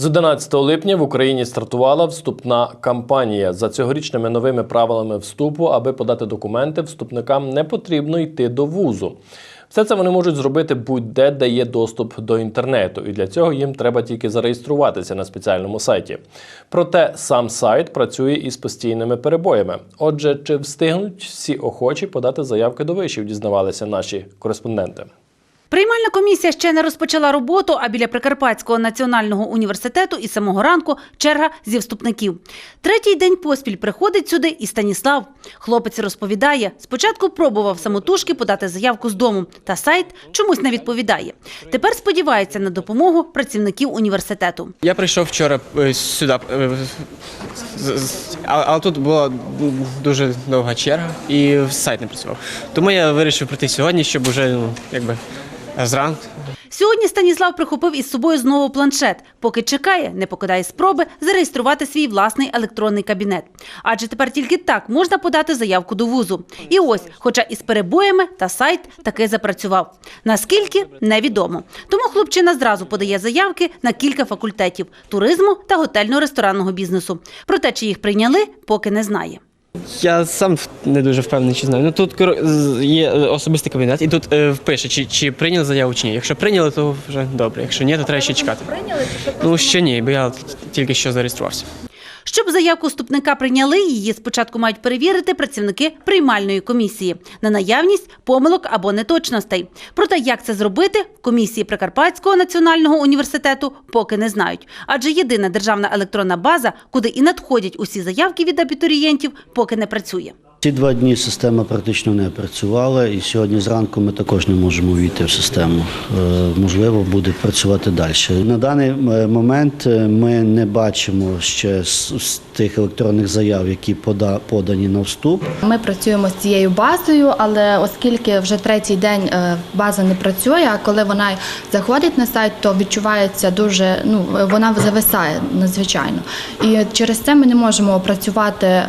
З 11 липня в Україні стартувала вступна кампанія. За цьогорічними новими правилами вступу, аби подати документи, вступникам не потрібно йти до вузу. Все це вони можуть зробити будь-де, де є доступ до інтернету, і для цього їм треба тільки зареєструватися на спеціальному сайті. Проте сам сайт працює із постійними перебоями. Отже, чи встигнуть всі охочі подати заявки до вишів, дізнавалися наші кореспонденти. Приймальна комісія ще не розпочала роботу, а біля Прикарпатського національного університету із самого ранку черга зі вступників. Третій день поспіль приходить сюди і Станіслав. Хлопець розповідає, спочатку пробував самотужки подати заявку з дому, та сайт чомусь не відповідає. Тепер сподівається на допомогу працівників університету. Я прийшов вчора е, сюди, е, але тут була дуже довга черга і сайт не працював. Тому я вирішив прийти сьогодні, щоб уже ну, якби зранку. Сьогодні Станіслав прихопив із собою знову планшет. Поки чекає, не покидає спроби зареєструвати свій власний електронний кабінет. Адже тепер тільки так можна подати заявку до вузу. І ось, хоча із перебоями, та сайт таки запрацював. Наскільки невідомо. Тому хлопчина зразу подає заявки на кілька факультетів туризму та готельно-ресторанного бізнесу. Проте, чи їх прийняли, поки не знає. Я сам не дуже впевнений, чи знаю. Ну тут є е, особистий кабінет, і тут е, впише, чи, чи прийняли заяву, чи ні. Якщо прийняли, то вже добре. Якщо ні, то треба ще чекати. Прийняли чи Ну ще ні, бо я тільки що зареєструвався. Щоб заявку вступника прийняли, її спочатку мають перевірити працівники приймальної комісії на наявність помилок або неточностей. Проте, як це зробити, в комісії Прикарпатського національного університету поки не знають. Адже єдина державна електронна база, куди і надходять усі заявки від абітурієнтів, поки не працює. Ці два дні система практично не працювала, і сьогодні зранку ми також не можемо увійти в систему. Е, Можливо, буде працювати далі. На даний е, момент е, ми не бачимо ще з, тих електронних заяв, які пода, подані на вступ. Ми працюємо з цією базою, але оскільки вже третій день база не працює, а коли вона заходить на сайт, то відчувається дуже ну вона зависає надзвичайно. І через це ми не можемо опрацювати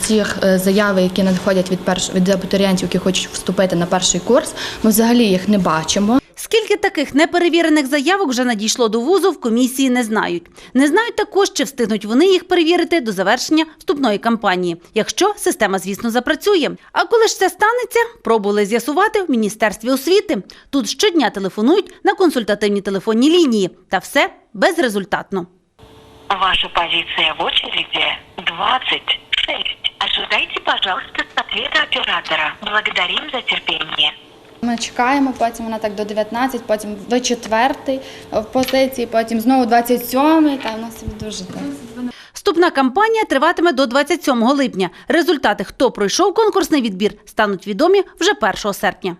ці е, заяви, які надходять від перш від абітурієнтів, які хочуть вступити на перший курс. Ми взагалі їх не бачимо. Скільки таких неперевірених заявок вже надійшло до вузу, в комісії не знають. Не знають також, чи встигнуть вони їх перевірити до завершення вступної кампанії, якщо система, звісно, запрацює. А коли ж це станеться, пробували з'ясувати в міністерстві освіти. Тут щодня телефонують на консультативні телефонні лінії, та все безрезультатно. Ваша позиция в очереди 26. Ожидайте, пожалуйста, ответа оператора. Благодарим за терпение. Ми чекаємо, потім вона так до 19, потім до четвертий в позиції, потім знову 27, та в нас дуже так. Вступна кампанія триватиме до 27 липня. Результати, хто пройшов конкурсний відбір, стануть відомі вже 1 серпня.